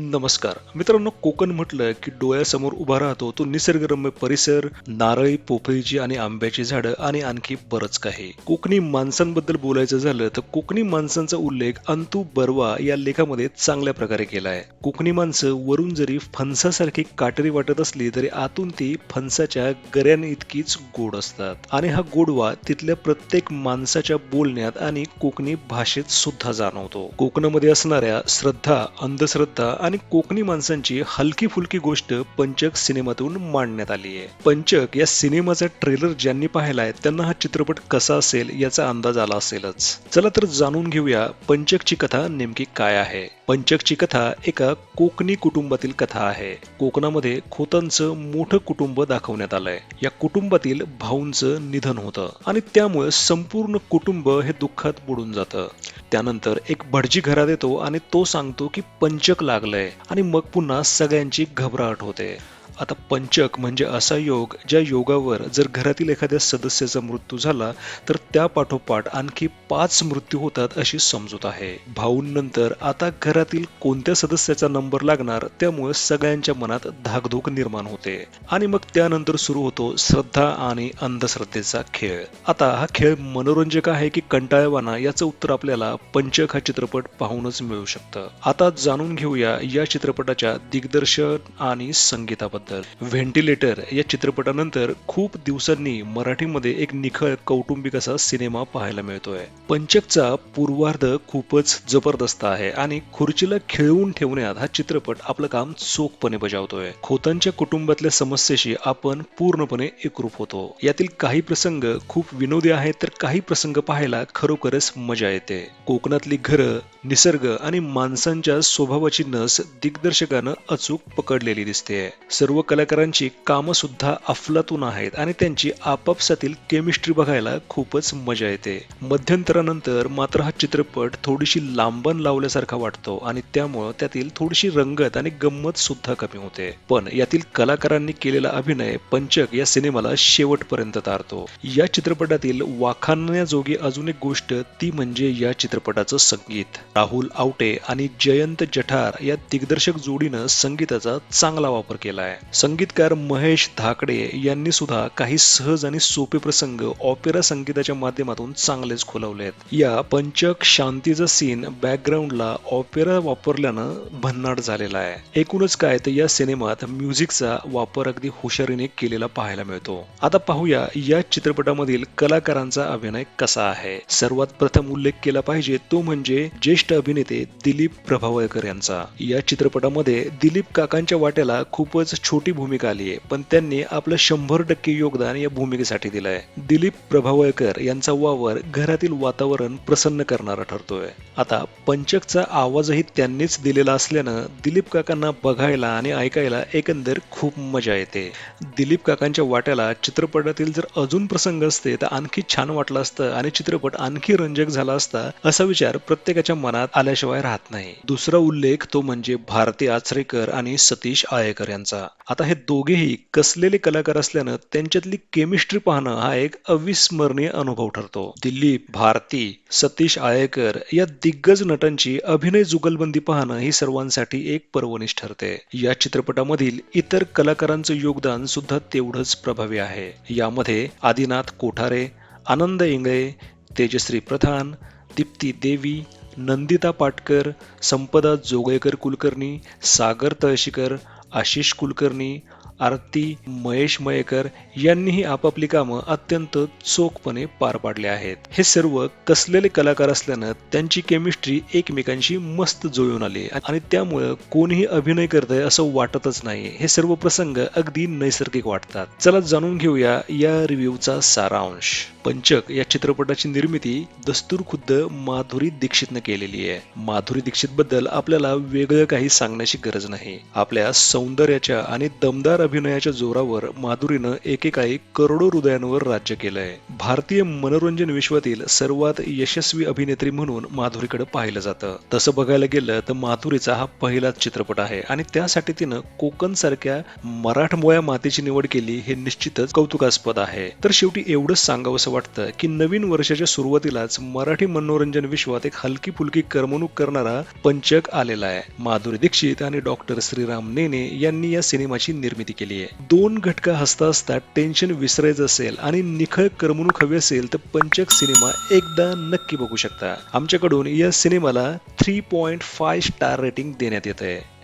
नमस्कार. मित्रांनो कोकण म्हटलं की डोळ्यासमोर उभा राहतो तो निसर्गरम्य परिसर नारळी पोफळीची आणि आंब्याची झाडं आणि आणखी बरंच काही. कोकणी माणसांबद्दल बोलायचं झालं तर कोकणी माणसांचा उल्लेख अंतू बर्वा या लेखामध्ये चांगल्या प्रकारे केला आहे. कोकणी माणसं वरून जरी फणसासारखी काटेरी वाटत असली तरी आतून ती फणसाच्या गऱ्यान इतकीच गोड असतात. आणि हा गोडवा तिथल्या प्रत्येक माणसाच्या बोलण्यात आणि कोकणी भाषेत सुद्धा जाणवतो. कोकणामध्ये असणाऱ्या श्रद्धा अंधश्रद्धा आणि कोकणी माणसांची हलकी फुलकी गोष्ट पंचक सिनेमातून मांडण्यात आली आहे. पंचक या सिनेमाचा ट्रेलर ज्यांनी पाहिलाय त्यांना हा चित्रपट कसा असेल याचा अंदाज आला असेलच. चला तर जाणून घेऊया पंचकची कथा नेमकी काय आहे. पंचकची कथा एका कोकणी कुटुंबातील कथा आहे. कोकणामध्ये खोतांचं मोठं कुटुंब दाखवण्यात आलंय. या कुटुंबातील भाऊंचं निधन होतं आणि त्यामुळे संपूर्ण कुटुंब हे दुःखात बुडून जातं. त्यानंतर एक भटजी घरात येतो आणि तो सांगतो की पंचक लागलंय आणि मग पुन्हा सगळ्यांची घबराहट होते. आता पंचक म्हणजे असा योग ज्या योगावर जर घरातील एखाद्या सदस्याचा मृत्यू झाला तर त्या पाठोपाठ आणखी पाच मृत्यू होतात अशी समजूत आहे. भाऊंनंतर आता घरातील कोणत्या सदस्याचा नंबर लागणार त्यामुळे सगळ्यांच्या मनात धाकधूक निर्माण होते. आणि मग त्यानंतर सुरू होतो श्रद्धा आणि अंधश्रद्धेचा खेळ. आता हा खेळ मनोरंजक आहे की कंटाळवाना याचं उत्तर आपल्याला पंचक हा चित्रपट पाहूनच मिळू शकतं. आता जाणून घेऊया या चित्रपटाच्या दिग्दर्शन आणि संगीताबद्दल. व्हेंटिलेटर या चित्रपटानंतर खूप दिवसांनी मराठीमध्ये एक निखळ कौटुंबिक असा सिनेमा पाहायला मिळतोय. पंचकचा पूर्वार्ध खूपच जबरदस्त आहे आणि खुर्चीला खिळवून ठेवण्यात हा चित्रपट आपलं काम चोखपणे बजावतोय. खोतांच्या कुटुंबातल्या समस्येशी आपण पूर्णपणे एकरूप होतो. यातील काही प्रसंग खूप विनोदी आहेत तर काही प्रसंग पाहायला खरोखरच मजा येते. कोकणातली घरं निसर्ग आणि माणसांच्या स्वभावाची नस दिग्दर्शकानं अचूक पकडलेली दिसते सर्व कलाकारांची कामं सुद्धा अफलातून आहेत आणि त्यांची आपापसातील केमिस्ट्री बघायला खूपच मजा येते. मध्यंतरानंतर मात्र हा चित्रपट थोडीशी लांबण लावल्यासारखा वाटतो आणि त्यामुळं त्यातील थोडीशी रंगत आणि गंमत सुद्धा कमी होते. पण यातील कलाकारांनी केलेला अभिनय पंचक या सिनेमाला शेवटपर्यंत तारतो. या चित्रपटातील वाखाणण्याजोगी अजून एक गोष्ट ती म्हणजे या चित्रपटाचं संगीत. राहुल आवटे आणि जयंत जठार या दिग्दर्शक जोडीनं संगीताचा चांगला वापर केला आहे संगीतकार महेश धाकडे यांनी सुद्धा काही सहज आणि सोपे प्रसंग ऑपेरा संगीताच्या माध्यमातून चांगलेच खुलवलेत. या पंचक शांतीचा सीन बॅकग्राऊंडला ऑपेरा वापरल्यानं भन्नाट झालेला आहे. एकूणच काय तर या सिनेमात म्युझिकचा वापर अगदी हुशारीने केलेला पाहायला मिळतो. आता पाहूया या चित्रपटामधील कलाकारांचा अभिनय कसा आहे. सर्वात प्रथम उल्लेख केला पाहिजे तो म्हणजे ज्येष्ठ अभिनेते दिलीप प्रभावळकर यांचा. या चित्रपटामध्ये दिलीप काकांच्या वाट्याला खूपच छोटी भूमिका आली आहे. पण त्यांनी आपलं शंभर टक्के योगदान या भूमिकेसाठी दिलंय दिलीप प्रभावळकर यांचा वावर घरातील वातावरण प्रसन्न करणारा ठरतोय. आता पंचकचा आवाजही त्यांनीच दिलेला असल्यानं दिलीप काकांना बघायला आणि ऐकायला एकंदर खूप मजा येते. दिलीप काकांच्या वाट्याला चित्रपटातील जर अजून प्रसंग असते तर आणखी छान वाटलं असतं आणि चित्रपट आणखी रंजक झाला असता असा विचार प्रत्येकाच्या मनात आल्याशिवाय राहत नाही. दुसरा उल्लेख तो म्हणजे भारती आचरेकर आणि सतीश आयेकर यांचा. आता हे दोघेही कसलेले कलाकार असल्यानं त्यांच्यातली केमिस्ट्री पाहणं हा एक अविस्मरणीय अनुभव ठरतो. दिलीप भारती सतीश आयेकर या दिग्गज नटांची अभिनय जुगलबंदी पाहणं ही सर्वांसाठी एक पर्वणीश ठरते. या चित्रपटामधील इतर कलाकारांचं योगदान सुद्धा तेवढंच प्रभावी आहे. यामध्ये आदिनाथ कोठारे आनंद इंगळे तेजश्री प्रधान दीप्ती देवी नंदिता पाटकर संपदा जोगळेकर कुलकर्णी सागर तळशीकर आशिष कुलकर्णी आरती महेश मयेकर यांनीही आपापली कामं अत्यंत चोखपणे पार पाडली आहेत. हे सर्व कसलेले कलाकार असल्यानं त्यांची केमिस्ट्री एकमेकांशी मस्त जुळून आली आणि त्यामुळं कोणीही अभिनय करतंय असं वाटतच नाही हे सर्व प्रसंग अगदी नैसर्गिक वाटतात. चला जाणून घेऊया या रिव्ह्यूचा सारांश. पंचक या चित्रपटाची निर्मिती दस्तूर खुद्द माधुरी दीक्षितनं केलेली आहे. माधुरी दीक्षित बद्दल आपल्याला वेगळं काही सांगण्याची गरज नाही. आपल्या सौंदर्याच्या आणि दमदार अभिनयाच्या जोरावर माधुरीनं एकेकाळी करोडो हृदयांवर राज्य केलंय. भारतीय मनोरंजन विश्वातील सर्वात यशस्वी अभिनेत्री म्हणून माधुरीकडे पाहिलं जातं. तसं बघायला गेलं तर माधुरीचा हा पहिलाच चित्रपट आहे आणि त्यासाठी तिनं कोकण सारख्या मराठमोळ्या मातीची निवड केली हे निश्चितच कौतुकास्पद आहे. तर शेवटी एवढंच सांगावंसं वाटतं की नवीन वर्षाच्या सुरुवातीलाच मराठी मनोरंजन विश्वात एक हलकी फुलकी करमणूक करणारा पंचक आलेला आहे. माधुरी दीक्षित आणि डॉक्टर श्रीराम नेने यांनी या सिनेमाची निर्मिती केली आहे. दोन घटका हसता असता टेन्शन विसरायचं असेल आणि निखळ करमणूक हवी असेल तर पंचक सिनेमा एकदा नक्की बघू शकता. आमच्याकडून या सिनेमाला three point five star rating देण्यात येत आहे